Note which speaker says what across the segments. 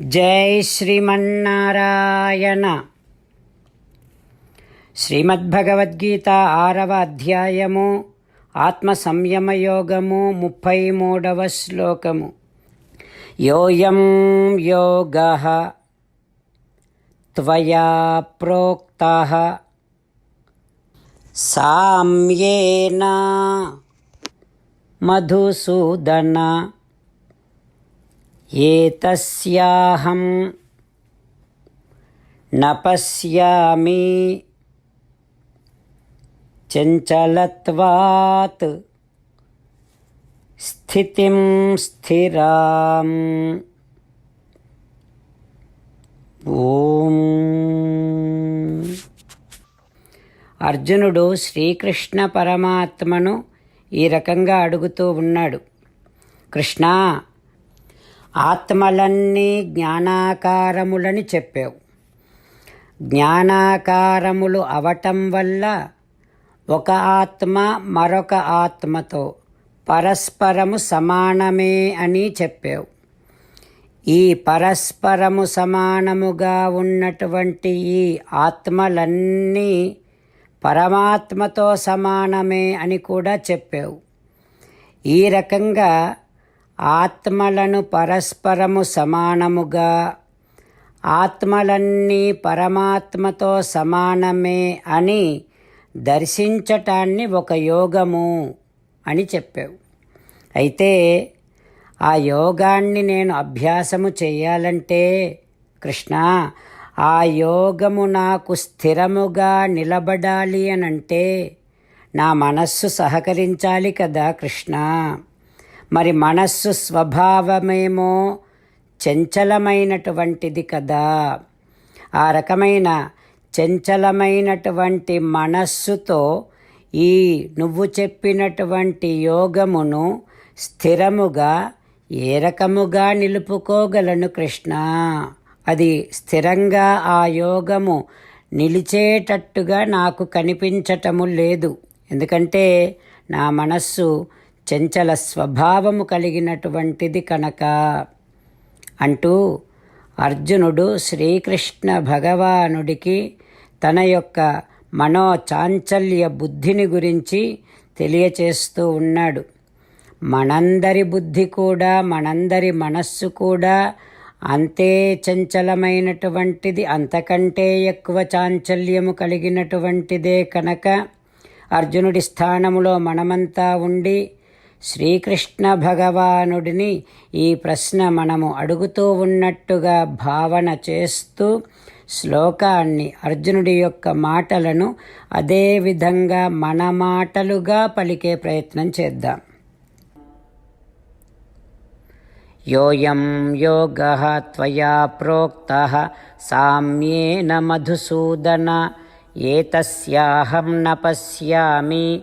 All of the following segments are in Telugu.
Speaker 1: జై శ్రీమన్నారాయణ. శ్రీమద్భగవద్గీత ఆరవ అధ్యాయము ఆత్మ సంయమయోగము ముప్పై మూడవ శ్లోకము. యోయం యోగ త్వయా ప్రోక్త సామ్యేన మధుసూదన ఏతస్యాహం నపశ్యామి పశ్యామి చంచలత్వాత్ స్థితిం స్థిరాం. ఓం. అర్జునుడు శ్రీకృష్ణ పరమాత్మను ఈ రకంగా అడుగుతూ ఉన్నాడు. కృష్ణా ఆత్మలన్నీ జ్ఞానాకారములని చెప్పావు. జ్ఞానాకారములు అవటం వల్ల ఒక ఆత్మ మరొక ఆత్మతో పరస్పరము సమానమే అని చెప్పావు. ఈ పరస్పరము సమానముగా ఉన్నటువంటి ఈ ఆత్మలన్నీ పరమాత్మతో సమానమే అని కూడా చెప్పావు. ఈ రకంగా ఆత్మలను పరస్పరము సమానముగా ఆత్మలన్నీ పరమాత్మతో సమానమే అని దర్శించటాన్ని ఒక యోగము అని చెప్పావు. అయితే ఆ యోగాన్ని నేను అభ్యాసము చేయాలంటే కృష్ణ ఆ యోగము నాకు స్థిరముగా నిలబడాలి అనంటే నా మనస్సు సహకరించాలి కదా కృష్ణ. మరి మనస్సు స్వభావమేమో చంచలమైనటువంటిది కదా. ఆ రకమైన చంచలమైనటువంటి మనస్సుతో ఈ నువ్వు చెప్పినటువంటి యోగమును స్థిరముగా ఏ రకముగా నిలుపుకోగలను కృష్ణ? అది స్థిరంగా ఆ యోగము నిలిచేటట్టుగా నాకు కనిపించటము లేదు. ఎందుకంటే నా మనస్సు చంచల స్వభావము కలిగినటువంటిది కనుక అంటూ అర్జునుడు శ్రీకృష్ణ భగవానుడికి తన యొక్క మనోచాంచల్య బుద్ధిని గురించి తెలియచేస్తూ ఉన్నాడు. మనందరి బుద్ధి కూడా మనందరి మనస్సు కూడా అంతే చంచలమైనటువంటిది అంతకంటే ఎక్కువ చాంచల్యము కలిగినటువంటిదే కనుక అర్జునుడి స్థానములో మనమంతా ఉండి శ్రీకృష్ణ భగవానుడిని ఈ ప్రశ్న మనము అడుగుతూ ఉన్నట్టుగా భావన చేస్తూ శ్లోకాన్ని అర్జునుడి యొక్క మాటలను అదే విధంగా మన మాటలుగా పలికే ప్రయత్నం చేద్దాం. యోయం యోగ త్వయా ప్రోక్త సామ్యేన మధుసూదన ఏతస్యాహం న పశ్యామి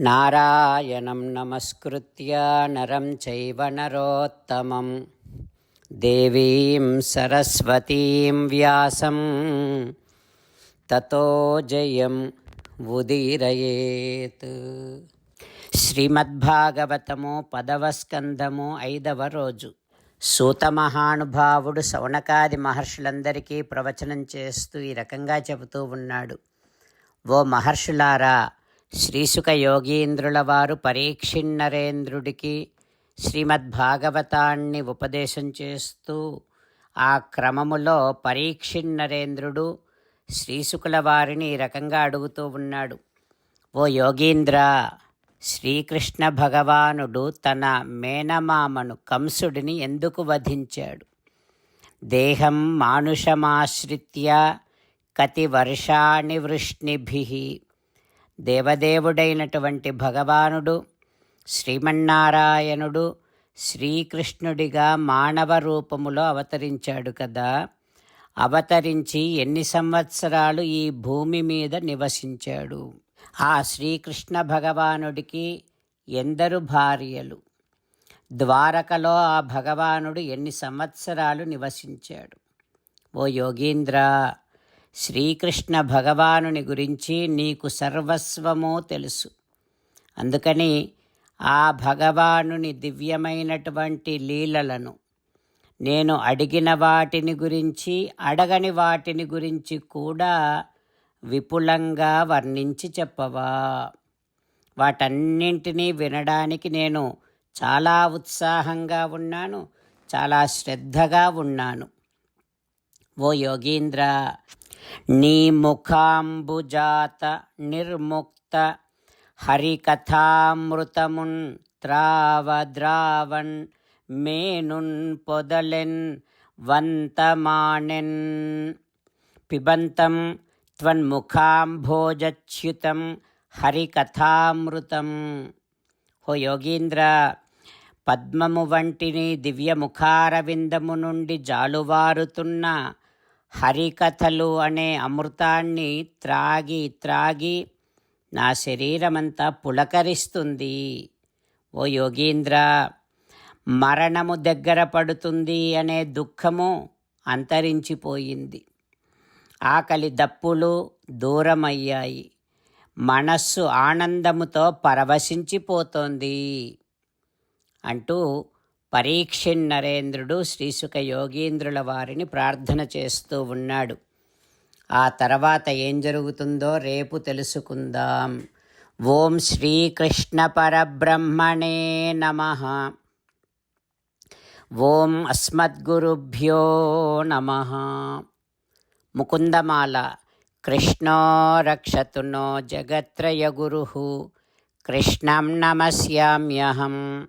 Speaker 1: నారాయణం నమస్కృత్య నరం చైవ నరోత్తమం. దేవీం సరస్వతీం వ్యాసం. తతో జయం ఉదీరయేత్. శ్రీమద్భాగవతము పదవ స్కందము ఐదవ రోజు. సూత మహానుభావుడు సౌనకాది మహర్షులందరికీ ప్రవచనం చేస్తూ ఈ రకంగా చెబుతూ ఉన్నాడు. ఓ మహర్షులారా శ్రీసుక యోగీంద్రుల వారు పరీక్షిన్నరేంద్రుడికి శ్రీమద్భాగవతాన్ని ఉపదేశం చేస్తూ ఆ క్రమములో పరీక్షిన్నరేంద్రుడు శ్రీసుకుల వారిని ఈ రకంగా అడుగుతూ ఉన్నాడు. ఓ యోగీంద్ర శ్రీకృష్ణ భగవానుడు తన మేనమామను కంసుడిని ఎందుకు వధించాడు? దేహం మానుషమాశ్రిత్య కతి వర్షాణి వృష్ణిభి దేవదేవుడైనటువంటి భగవానుడు శ్రీమన్నారాయణుడు శ్రీకృష్ణుడిగా మానవ రూపములో అవతరించాడు కదా. అవతరించి ఎన్ని సంవత్సరాలు ఈ భూమి మీద నివసించాడు. ఆ శ్రీకృష్ణ భగవానుడికి ఎందరు భార్యలు. ద్వారకలో ఆ భగవానుడు ఎన్ని సంవత్సరాలు నివసించాడు. ఓ యోగీంద్ర శ్రీకృష్ణ భగవానుని గురించి నీకు సర్వస్వమో తెలుసు. అందుకని ఆ భగవానుని దివ్యమైనటువంటి లీలలను నేను అడిగిన వాటిని గురించి అడగని వాటిని గురించి కూడా విపులంగా వర్ణించి చెప్పవా. వాటన్నింటినీ వినడానికి నేను చాలా ఉత్సాహంగా ఉన్నాను చాలా శ్రద్ధగా ఉన్నాను. ఓ యోగీంద్ర నీ ముఖాంబుజాత నిర్ముక్త హరికథామృతమున్ త్రావద్రావన్ మేనున్ పొదలెన్ వంతమాణెన్ పిబంతం త్వన్ముఖాంభోజచ్యుతం హరికథామృతం. హో యోగీంద్ర పద్మము వంటిని దివ్యముఖారవిందము నుండి జాలువారుతున్న హరికథలు అనే అమృతాన్ని త్రాగి త్రాగి నా శరీరమంతా పులకరిస్తుంది. ఓ యోగీంద్ర మరణము దగ్గర పడుతుంది అనే దుఃఖము అంతరించిపోయింది. ఆకలి దప్పులు దూరమయ్యాయి. మనస్సు ఆనందముతో పరవశించిపోతోంది అంటూ పరీక్షిన్నరేంద్రుడు నరేంద్రుడు యోగీంద్రుల వారిని ప్రార్థన చేస్తూ ఉన్నాడు. ఆ తర్వాత ఏం జరుగుతుందో రేపు తెలుసుకుందాం. ఓం శ్రీకృష్ణ పరబ్రహ్మణే నమ. ఓం అస్మద్గురుభ్యో నమ. ముకుందమాల కృష్ణో రక్షతు నో జగత్రయగురు కృష్ణం నమస్యామ్యహం.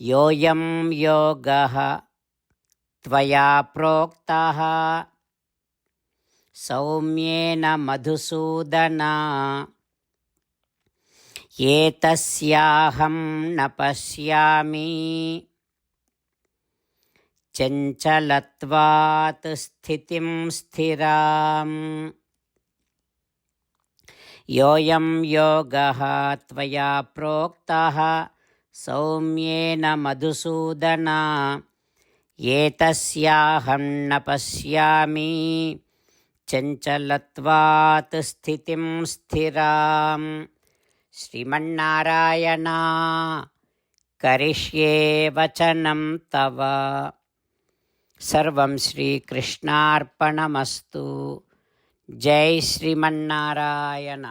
Speaker 1: योऽयं योगः त्वया प्रोक्तः सौम्येन मधुसूदना एतस्याहं न पश्यामि चञ्चलत्वात् स्थितिं स्थिराम् योऽयं योगः त्वया प्रोक्तः सौम्येन मधुसूदन एतस्याहं न पश्यामि चञ्चलत्वात् स्थितिं स्थिरां श्रीमन्नारायणा करिष्ये वचनं तव सर्वं श्रीकृष्णार्पणमस्तु जय श्रीमन्नारायण